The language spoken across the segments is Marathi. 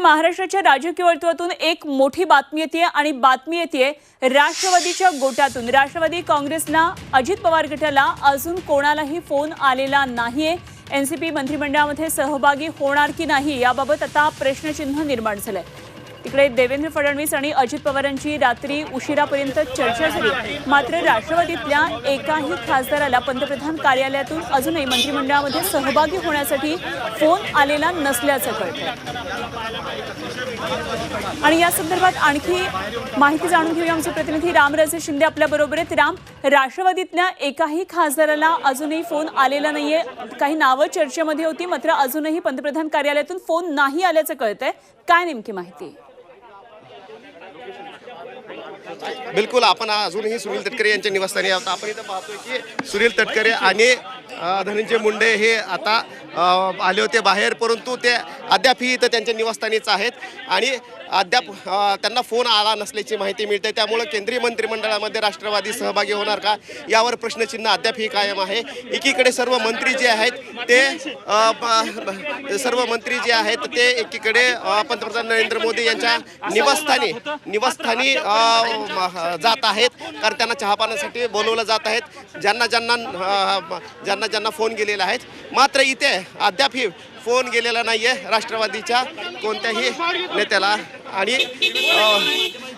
महाराष्ट्राच्या राजकीय वर्तुळातून एक मोठी बातमी येते आणि बातमी येते राष्ट्रवादीच्या गोटातून राष्ट्रवादी काँग्रेसला अजित पवार गटाला अजून कोणालाही फोन आलेला नाहीये. एनसीपी मंत्रिमंडळामध्ये सहभागी होणार की नाही याबाबत आता प्रश्नचिन्ह निर्माण झालंय. तिकडे देवेंद्र फडणवीस आणि अजित पवारांची रात्री उशिरापर्यंत चर्चा झाली. मात्र राष्ट्रवादीतल्या एकाही खासदाराला पंतप्रधान कार्यालयातून अजूनही मंत्रिमंडळामध्ये सहभागी होण्यासाठी फोन आलेला नसल्याचं कळतं आणि या संदर्भात आणखी माहिती जाणून घेऊया आमचे प्रतिनिधी. रामराजे शिंदे आपल्या बरोबर आहेत. राम राष्ट्रवादीतल्या एकाही खासदाराला अजूनही फोन आलेला नाहीये. काही नावं चर्चेमध्ये होती मात्र अजूनही पंतप्रधान कार्यालयातून फोन नाही आल्याचं कळतंय. काय नेमकी माहिती? बिलकुल आपण अजूनही सुनील तटकरे यांच्या निवासस्थानी आहोत. आपण इथं पाहतोय की सुनील तटकरे आणि धनंजय मुंडे हे आता आले होते बाहेर परंतु ते अद्यापही इथं त्यांच्या निवासस्थानीच आहेत. आणि अद्याप त्यांना फोन आला नसल्याची माहिती मिळते. त्यामुळं केंद्रीय मंत्रिमंडळामध्ये राष्ट्रवादी सहभागी होणार का? यावर प्रश्नचिन्ह अद्यापही कायम आहे. एकीकडे सर्व मंत्री जे आहेत ते सर्व मंत्री जे आहेत ते एकीकडे पंतप्रधान नरेंद्र मोदी यांच्या निवासस्थानी निवासस्थानी जात आहेत. कारण त्यांना चहापानासाठी बोलवलं जात आहेत. ज्यांना ज्यांना ज्यांना ज्यांना फोन गेलेला आहेत. मात्र इथे अद्यापही फोन गेलेला नाही आहे राष्ट्रवादीच्या कोणत्याही नेत्याला. आणि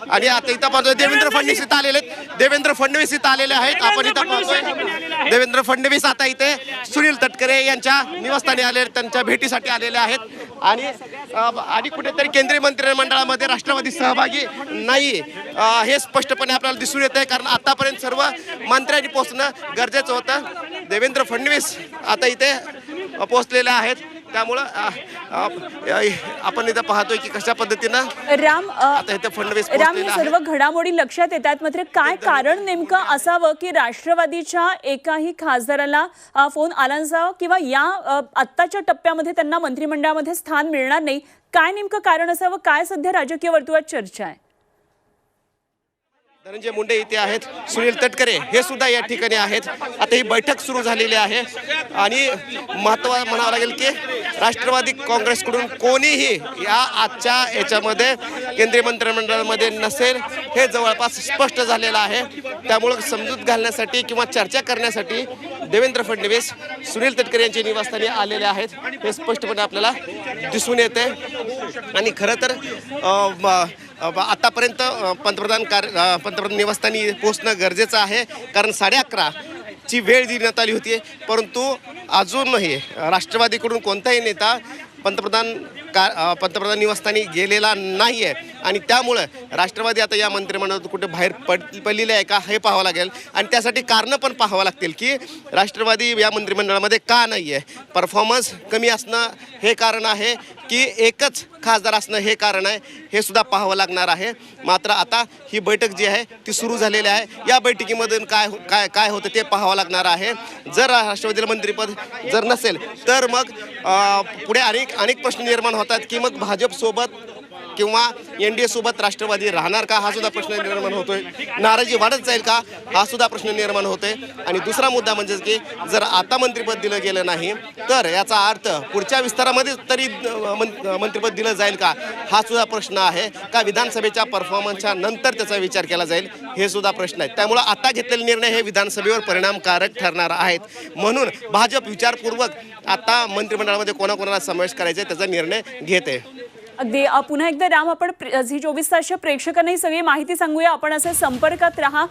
आणि आता इथं पाहतोय देवेंद्र फडणवीस इथं आलेले आहेत. देवेंद्र फडणवीस इथं आलेले आहेत. आपण इथं पाहतोय. देवेंद्र फडणवीस आता इथे सुनील तटकरे यांच्या निवासस्थानी आले त्यांच्या भेटीसाठी आलेले आहेत. आणि आणि कुठेतरी केंद्रीय मंत्रिमंडळामध्ये राष्ट्रवादी सहभागी नाही. हे स्पष्टपणे आपल्याला दिसून येत आहे कारण आतापर्यंत सर्व मंत्र्यांनी पोहोचणं गरजेचं होतं. देवेंद्र फडणवीस आता इथे अ, पोहोचलेले आहेत. त्यामुळं आपण इथं पाहतोय की कशा पद्धतीनं राम आता इथे फडणवीस राम हे सर्व घडामोडी लक्षात येतात. मात्र काय कारण नेमकं असावं की राष्ट्रवादीच्या एकाही खासदाराला फोन आला नसावा किंवा या आत्ताच्या टप्प्यामध्ये त्यांना मंत्रिमंडळामध्ये स्थान मिळणार नाही? काय नेमकं कारण असावं? काय सध्या राजकीय वर्तुळात चर्चा आहे? धनंजय मुंडे इथे आहेत. सुनील तटकरे हे सुद्धा या ठिकाणी आहेत. आता ही बैठक सुरू झालेली आहे. आणि महत्त्व म्हणावं लागेल की राष्ट्रवादी काँग्रेसकडून कोणीही या आजच्या याच्यामध्ये केंद्रीय मंत्रिमंडळामध्ये नसेल हे जवळपास स्पष्ट झालेलं आहे. त्यामुळं समजूत घालण्यासाठी किंवा चर्चा करण्यासाठी देवेंद्र फडणवीस सुनील तटकरे यांची निवासस्थानी आलेले आहेत. हे स्पष्टपणे आपल्याला दिसून येते. आणि खरं तर आतापर्यंत पंतप्रधान कार पंतप्रधान निवासस्थानी पोहोचणं गरजेचं आहे. कारण साडे अकरा ची वेळ देण्यात आली होती परंतु अजूनही राष्ट्रवादीकडून कोणताही नेता पंतप्रधान का पंतप्रधान निवासस्थानी गेलेला नाही आहे आणि त्यामुळं राष्ट्रवादी आता या मंत्रिमंडळातून कुठे बाहेर पड पडलेले आहे का हे पाहावं लागेल. आणि त्यासाठी कारणं पण पाहावं लागतील की राष्ट्रवादी या मंत्रिमंडळामध्ये का नाही आहे परफॉर्मन्स कमी असणं हे कारण आहे की एकच खासदार असणं हे कारण आहे हे सुद्धा पाहावं लागणार आहे. मात्र आता ही बैठक जी आहे ती सुरू झालेली आहे. या बैठकीमधून काय हो- काय काय होतं ते पाहावं लागणार आहे. जर राष्ट्रवादीला मंत्रिपद जर नसेल तर मग पुढे अनेक अनेक प्रश्न निर्माण होतात की मग भाजपसोबत किंवा एन डी एसोबत राष्ट्रवादी राहणार का? हा सुद्धा प्रश्न निर्माण होतोय. नाराजी वाढत जाईल का? हा सुद्धा प्रश्न निर्माण होतोय. आणि दुसरा मुद्दा म्हणजे की जर आता मंत्रिपद दिलं गेलं नाही तर याचा अर्थ पुढच्या विस्तारामध्ये तरी मंत्रिपद दिलं जाईल का? हा सुद्धा प्रश्न आहे. का विधानसभेच्या परफॉर्मन्सच्या नंतर त्याचा विचार केला जाईल? हे सुद्धा प्रश्न आहे त्यामुळं आता घेतलेले निर्णय हे विधानसभेवर परिणामकारक ठरणार आहेत. म्हणून भाजप विचारपूर्वक आता मंत्रिमंडळामध्ये कोणाकोणाला समावेश करायचा आहे त्याचा निर्णय घेते. अगदी पुन्हा एकदा राम आपण झी चोवीस तासच्या प्रेक्षकांना ही सगळी माहिती सांगूया. आपण असे संपर्कात राहा.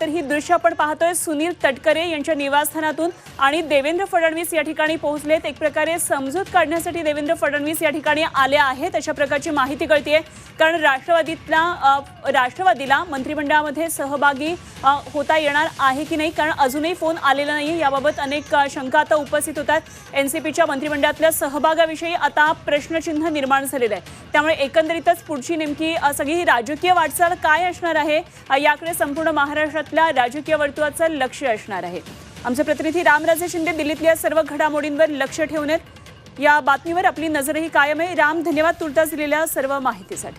तर ही दृश्य आपण पाहतोय सुनील तटकरे यांच्या निवासस्थानातून आणि देवेंद्र फडणवीस या ठिकाणी पोहोचलेत. एक प्रकारे समजूत काढण्यासाठी देवेंद्र फडणवीस या ठिकाणी आले आहेत. अशा प्रकारची माहिती कळतीये. कारण राष्ट्रवादीतला राष्ट्रवादीला मंत्रिमंडळामध्ये सहभागी होता येणार आहे की नाही? कारण अजूनही फोन आलेला नाही याबाबत अनेक शंका आता उपस्थित होतात. एन सी पीच्या मंत्रिमंडळातल्या सहभागाविषयी आता प्रश्नचिन्ह निर्माण झालेलं आहे. त्यामुळे एकंदरीतच पुढची नेमकी सगळी राजकीय वाटचाल काय असणार आहे? याकडे संपूर्ण महाराष्ट्रातल्या राजकीय वर्तुळाचं लक्ष असणार आहे. आमचे प्रतिनिधी रामराजे शिंदे दिल्लीतल्या सर्व घडामोडींवर लक्ष ठेवून आहेत. या बातमीवर आपली नजरही कायम आहे. राम धन्यवाद तुर्तास दिलेल्या सर्व माहितीसाठी.